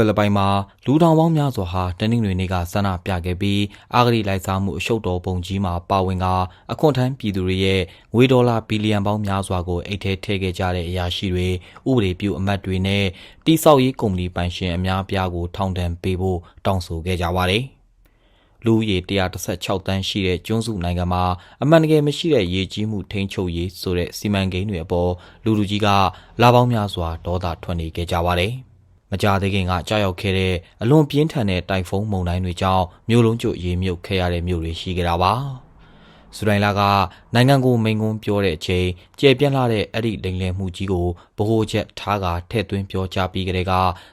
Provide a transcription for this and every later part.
ဖိလစ်ပိုင်မှာလူထောင်ပေါင်းများစွာဟာတနင်္ဂနွေနေ့ကဆန္ဒပြခဲ့ပြီးအာဂရိလိုက်စားမှုအရှုပ်တော်ပုံကြီးမှာပါဝင်ကအခွန်ထမ်းပြည်သူတွေရဲ့ငွေဒေါ်လာဘီလီယံပေါင်းများစွာကိုအိတ်ထဲထည့်ခဲ့ကြတဲ့အရာရှိတွေဥပဒေပြုအမတ်တွေနဲ့တိဆောက်ရေးကုမ္ပဏီပိုင်ရှင်အများအပြားကိုထောင်ဒဏ်ပေးဖို့တောင်းဆိုခဲ့ကြပါတယ်။လူဦးရေ116တန်းရှိတဲ့ကျွန်းစုနိုင်ငံမှာအမှန်တကယ်မရှိတဲ့ရေကြီးမှုထိန်းချုပ်ရေးဆိုတဲ့စီမံကိန်းတွေအပေါ်လူလူကြီးကလာပေါင်းများစွာဒေါသထွက်နေကြကြပါတယ်။ မကြာသေးခင်ကကြာရောက်ခဲ့တဲ့အလွန်ပြင်းထန်တဲ့တိုင်ဖုန်းမုန်တိုင်းတွေကြောင့်မြို့လုံးကျွတ်ရေမြုပ်ခဲ့ရတဲ့မြို့တွေရှိကြတာပါ။စူဒိုင်လာကနိုင်ငံကိုမိန်ကွန်းပြောတဲ့အချိန်ကျေပြန့်လာတဲ့အဲ့ဒီလိမ်လည်မှုကြီးကိုဗဟိုချက်ထားကထည့်သွင်းပြောကြားပြီးကြတဲ့က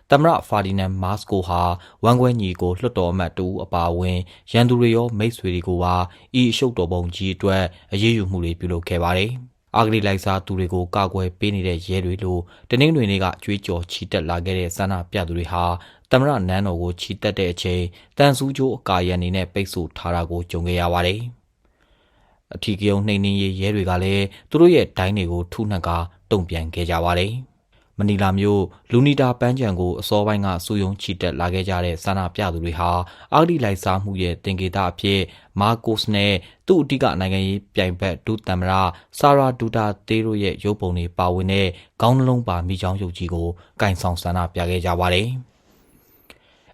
သမရဖာဒီနန်မတ်စကိုဟာဝန်ခွဲညီကိုလွှတ်တော်အမတ်တူအပါအဝင်ရန်သူတွေရောမိတ်ဆွေတွေကိုပါဤအရှုပ်တော်ပုံကြီးအတွက်အရေးယူမှုတွေပြုလုပ်ခဲ့ပါတယ်။ အာဂရိလိုက်စားသူတွေကိုကာကွယ်ပေးနေတဲ့ရဲတွေလို့တနင်္ဂနွေနေ့ကကြွေးကြော်ချီတက်လာခဲ့တဲ့ဆန္ဒပြသူတွေဟာတမရနန်းတော်ကိုချီတက်တဲ့အချိန်တန်ဆူးကြိုးအကာရန်နေနဲ့ပိတ်ဆို့ထားတာကိုကြုံခဲ့ရပါတယ်။အထီးကယုံနှိမ်နှင်းရေးရဲတွေကလည်းသူတို့ရဲ့ဒိုင်းတွေကိုထုနှက်ကတုံ့ပြန်ခဲ့ကြပါတယ်။ မနီလာမြို့လူနီတာပန်းချံကိုအစောပိုင်းကစူယုံချီတက်လာခဲ့ကြတဲ့ဆန္ဒပြသူတွေဟာအာဂရိလိုက်စားမှုရဲ့တင်ကေတာအဖြစ်မာကိုစ်နဲ့သူ့အဓိကနိုင်ငံရေးပြိုင်ဘက်ဒုသမ္မတဆာရာဒူတာတေးတို့ရဲ့ရုပ်ပုံတွေပါဝင်တဲ့ခေါင်းနှလုံးပါမိချောင်းရုပ်ကြီးကိုကင်ဆောင်ဆန္ဒပြခဲ့ကြပါတယ်။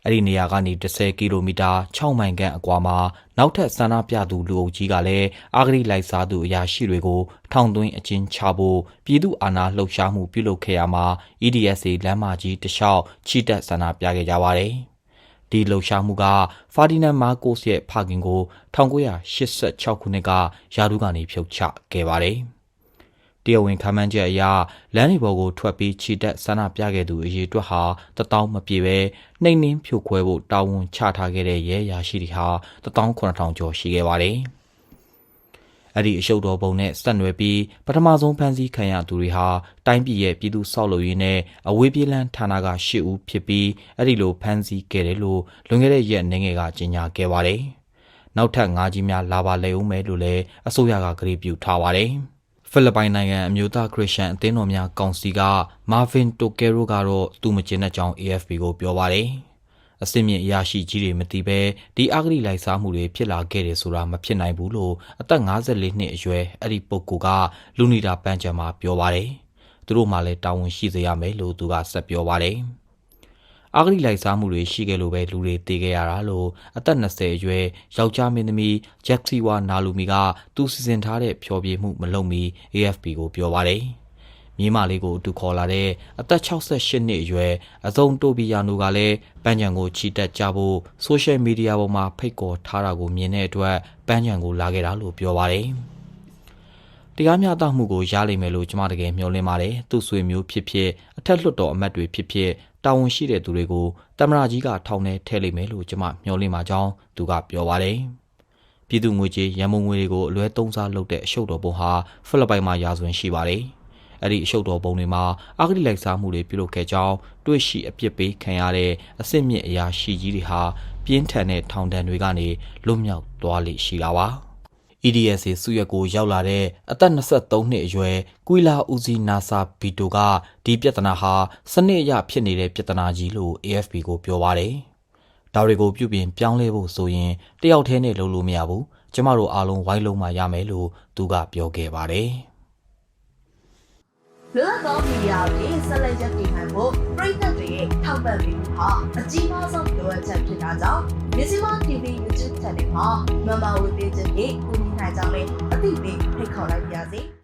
အဲ့ဒီနေရာကနေ10ကီလိုမီတာ6မိုင်ခန့်အကွာမှာနောက်ထပ်ဆန္ဒပြသူလူအုပ်ကြီးကလည်းအာဂရိလိုက်စားသူအရာရှိတွေကိုထောင်သွင်းအချင်းချဖို့ပြည်သူအာဏာလှုပ်ရှားမှုပြုလုပ်ခဲ့ရမှာ EDSA လမ်းမကြီးတလျှောက်ချီတက်ဆန္ဒပြခဲ့ကြပါတယ်။ဒီလှုပ်ရှားမှုကဖာဒီနန်မာကိုစ်ရဲ့ဖခင်ကို1986ခုနှစ်ကယာဒူးကနေဖြုတ်ချခဲ့ပါတယ်။ တရားဝင်ခမ်းမ်းချက်အရလမ်းတွေပေါ်ကိုထွက်ပြီးခြိတက်ဆန္ဒပြခဲ့သူအရေးအတွက်ဟာတပေါင်းမပြေပဲနှိမ်နှင်းဖြိုခွဲဖို့တာဝန်ချထားခဲ့တဲ့ရဲရာရှိတွေဟာ18000ကျော်ရှိခဲ့ပါတယ်။အဲ့ဒီအရှုပ်တော်ပုံနဲ့ဆက်နွယ်ပြီးပထမဆုံးဖမ်းဆီးခံရသူတွေဟာတိုင်းပြည်ရဲ့ပြည်သူဆောက်လုပ်ရေးနဲ့အဝေးပြေးလန်းဌာနက၈ဦးဖြစ်ပြီးအဲ့ဒီလိုဖမ်းဆီးခဲ့တယ်လို့လွန်ခဲ့တဲ့ရက်နေငယ်ကကြေညာခဲ့ပါတယ်။နောက်ထပ်၅ကြီးများလာပါလေဦးမယ်လို့လည်းအစိုးရကကြေညာပြုထားပါတယ်။ ဖိလစ်ပိုင်နိုင်ငံအမျိုးသားခရစ်ယာန်အသင်းတော်များကောင်စီကမာဗင်တိုကယ်ရိုကတော့သူမကျင်တဲ့ကြောင်း AFP ကိုပြောပါတယ်။အစင်မြင့်အရာရှိကြီးတွေမသိပဲဒီအဂတိလိုက်စားမှုတွေဖြစ်လာခဲ့တယ်ဆိုတာမဖြစ်နိုင်ဘူးလို့အသက်54နှစ်အရွယ်အဲ့ဒီပုဂ္ဂိုလ်ကလူနီတာပန်းချံမှာပြောပါတယ်။သူတို့မှလည်းတာဝန်ရှိစေရမယ်လို့သူကဆက်ပြောပါတယ်။ အာဂရိလိုက်စားမှုတွေရှိခဲ့လို့ပဲလူတွေတေခဲ့ရတာလို့အသက်20အရွယ်ယောက်ျားမင်းသမီးဂျက်စီဝါနာလူမီကသူစီစဉ်ထားတဲ့ဖျော်ဖြေမှုမလုပ်မီ AFP ကိုပြောပါတယ်။မြေးမလေးကိုတူခေါ်လာတဲ့အသက်68နှစ်အရွယ်အစုံတိုဘီယာနိုကလည်းပန်းချံကိုချီတက်ကြဖို့ဆိုရှယ်မီဒီယာပေါ်မှာဖိတ်ခေါ်ထားတာကိုမြင်တဲ့အတွက်ပန်းချံကိုလာခဲ့တာလို့ပြောပါတယ်။ တရားမျှတမှုကိုရလိမ့်မယ်လို့ကျွန်မတကယ်မျှော်လင့်ပါတယ်။သူ့ဆွေမျိုးဖြစ်ဖြစ်အထက်လွှတ်တော်အမတ်တွေဖြစ်ဖြစ်တာဝန်ရှိတဲ့သူတွေကိုတမရကြီးကထောင်ထဲထည့်လိုက်မယ်လို့ကျွန်မမျှော်လင့်ပါကြောင်းသူကပြောပါတယ်။ပြည်သူငွေကြေးရန်မုံငွေတွေကိုအလွဲသုံးစားလုပ်တဲ့အရှုပ်တော်ပုံဟာဖိလစ်ပိုင်မှာရာဇဝင်ရှိပါတယ်။အဲ့ဒီအရှုပ်တော်ပုံတွေမှာအာဂတိလိုက်စားမှုတွေပြုလုပ်ခဲ့ကြောင်းတွေ့ရှိအပြစ်ပေးခံရတဲ့အစစ်မြစ်အရာရှိကြီးတွေဟာပြင်းထန်တဲ့ထောင်ဒဏ်တွေကနေလွတ်မြောက်သွားလိမ့်ရှိတာပါ။ EDSA စုရက်ကိုရောက်လာတဲ့အသက်23နှစ်အရွယ်ကွီလာဦးစီနာဆာဘီတိုကဒီပြဿနာဟာစနစ်အရဖြစ်နေတဲ့ပြဿနာကြီးလို့ AFP ကိုပြောပါတယ်။ဒါတွေကိုပြုပြင်ပြောင်းလဲဖို့ဆိုရင်တယောက်တည်းနဲ့လုပ်လို့မရဘူး။ကျမတို့အားလုံးဝိုင်းလုံးမှရမယ်လို့သူကပြောခဲ့ပါတယ်။လွတ်လပ်သောမီဒီယာတွေဆက်လက်ရပ်တည်နိုင်ဖို့ပြည်သက်တွေရဲ့ထောက်ပံ့ပေးမှုဟာအကြီးမားဆုံးလိုအပ်ချက်ဖြစ်တာကြောင့်မြစီမ TV YouTube Channel မှာမမဝေပေးခြင်းဖြင့်ကူညီ နိုင်ကြောင်းလည်းအသိပေးဖိတ်ခေါ်လိုက်ပါရစေ။